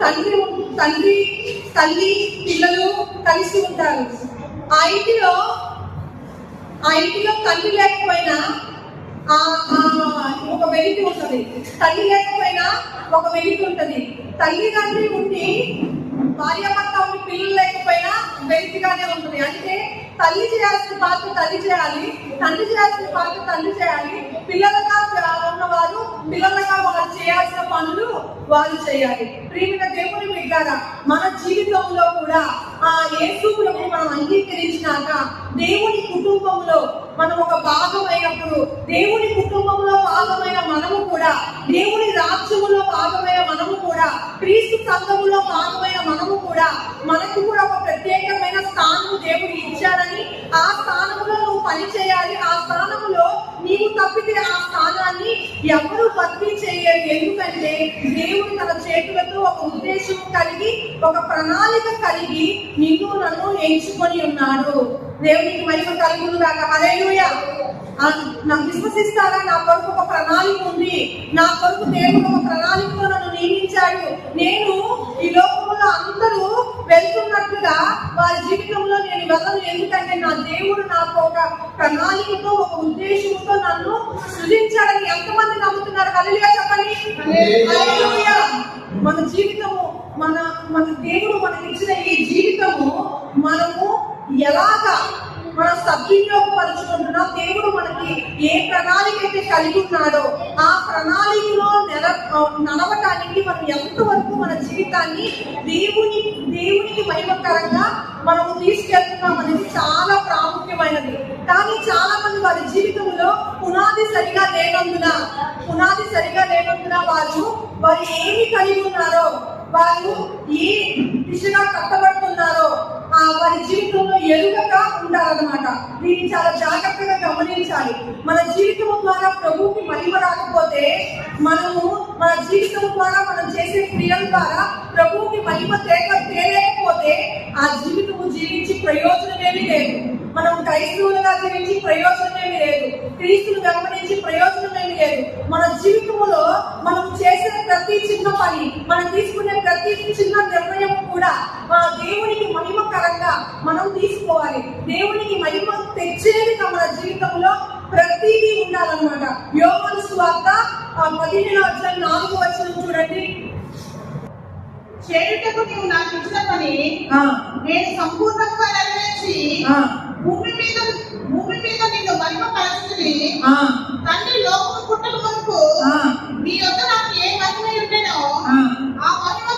తండ్రి తండ్రి తల్లి పిల్లలు కలిసి ఉంటారు. ఆ ఇంటిలో ఆ ఇంటిలో తల్లి లేకపోయినా ఒక వెలికి ఉంటుంది. తల్లి లేకపోయినా ఒక వెలికి ఉంటుంది. తల్లి తండ్రి ఉండి భార్యాభర్త ఉండి పిల్లలు లేకపోయినా వెలికిగానే ఉంటుంది. అంటే తల్లి చేయాల్సిన పాత్ర తల్లి చేయాలి తండ్రి చేయాల్సిన పాత్ర తండ్రి చేయాలి. పిల్లలుగా ఉన్నవారు పిల్లలుగా వాళ్ళు చేయాల్సిన పనులు వారు చేయాలి. ప్రియమైన దేవుని బిడ్డారా మన జీవితంలో కూడా ఆ యేసు ప్రభు మనం అంగీకరించినాక దేవుని కుటుంబంలో మనం ఒక భాగమైనప్పుడు దేవుని కుటుంబంలో భాగమైన మనము కూడా దేవుని రాజ్యములో భాగమైన మనము కూడా క్రీస్తు సంఘములో భాగమైన మనము కూడా మనకు కూడా ఒక ప్రత్యేకమైన స్థానము దేవుడు ఇచ్చారని ఆ స్థానములో నువ్వు పని చేయాలి ఆ స్థానములో నీవు తప్పితే ఆ స్థానాన్ని ఎవరు భర్తీ చేయరు. ఎందుకంటే దేవుడు తన చేతులతో ఒక ఉద్దేశం కలిగి ఒక ప్రణాళిక కలిగి నిన్ను నన్ను ఎంచుకొని ఉన్నాడు. దేవునికి మహిమ కలుగును గాక హల్లెలూయా నాకు విశ్వసిస్తారా? నా కొరకు ఒక ప్రణాళిక ఉంది. నా కొరకు దేవుడు ఒక ప్రణాళికలో నన్ను నియమించాడు. నేను ఈ లోకంలో అందరూ వెళ్తున్నట్టుగా వారి జీవితంలో నేను వెళ్ళను ఎందుకంటే నా దేవుడు నాకు ఒక ప్రణాళికతో ఒక ఉద్దేశంతో నన్ను సృజించాడని ఎంతమంది నమ్ముతున్నారు? హల్లెలూయా చెప్పండి. మన జీవితము మన మన దేవుడు మనకి ఇచ్చిన ఈ జీవితము మనము ఎలాగా మనం సద్వినియోగపరుచుకుంటున్నాం దేవుడు మనకి ఏ ప్రణాళిక అయితే కలిగి ఉన్నాడో ఆ ప్రణాళికలో నెల నడవటానికి మనం ఎంతవరకు మన జీవితాన్ని దేవుని మహిమకరంగా మనము తీసుకెళ్తున్నాం అనేది చాలా ప్రాముఖ్యమైనది. కానీ చాలా మంది వారి జీవితంలో పునాది సరిగా లేనందున పునాది సరిగా లేనందున వారు వారు ఏమి కలిగి ఉన్నారో వారు ఏ దిశగా కట్టబడుతున్నారో ఆ వారి జీవితంలో ఎరుగగా ఉండాలన్నమాట. దీన్ని చాలా జాగ్రత్తగా గమనించాలి. మన జీవితం ద్వారా ప్రభువుకి మహిమ రాకపోతే మనము మన జీవితం ద్వారా మనం చేసే క్రియల ద్వారా ప్రభువుకి మహిమ తేక తేలేకపోతే ఆ జీవితము జీవించి ప్రయోజనమేమి లేదు. మనం క్రైస్తవులుగా జీవించి ప్రయోజనమేమి లేదు. క్రీస్తులు గమనించి ప్రయోజనమేమి లేదు. మన జీవితంలో మనం చేసే ప్రతి చిన్న పని మనం తీసుకునే ప్రతి చిన్న నిర్ణయం కూడా మన దేవునికి మహిమకరంగా మనం తీసుకోవాలి. దేవునికి మహిమ తెచ్చేదిగా మన జీవితంలో ప్రతిదీ ఉండాలన్నమాట. యోగను స్వార్థ పదిహేను వచ్చిన నాలుగు వచ్చిన చూడండి. చేయుటకు నీవు నాకు ఇచ్చిన పని ఆ, నేను సంపూర్ణంగా నెరవేర్చి ఆ, భూమి మీద భూమి మీద నిన్ను మహిమ పరిస్థితి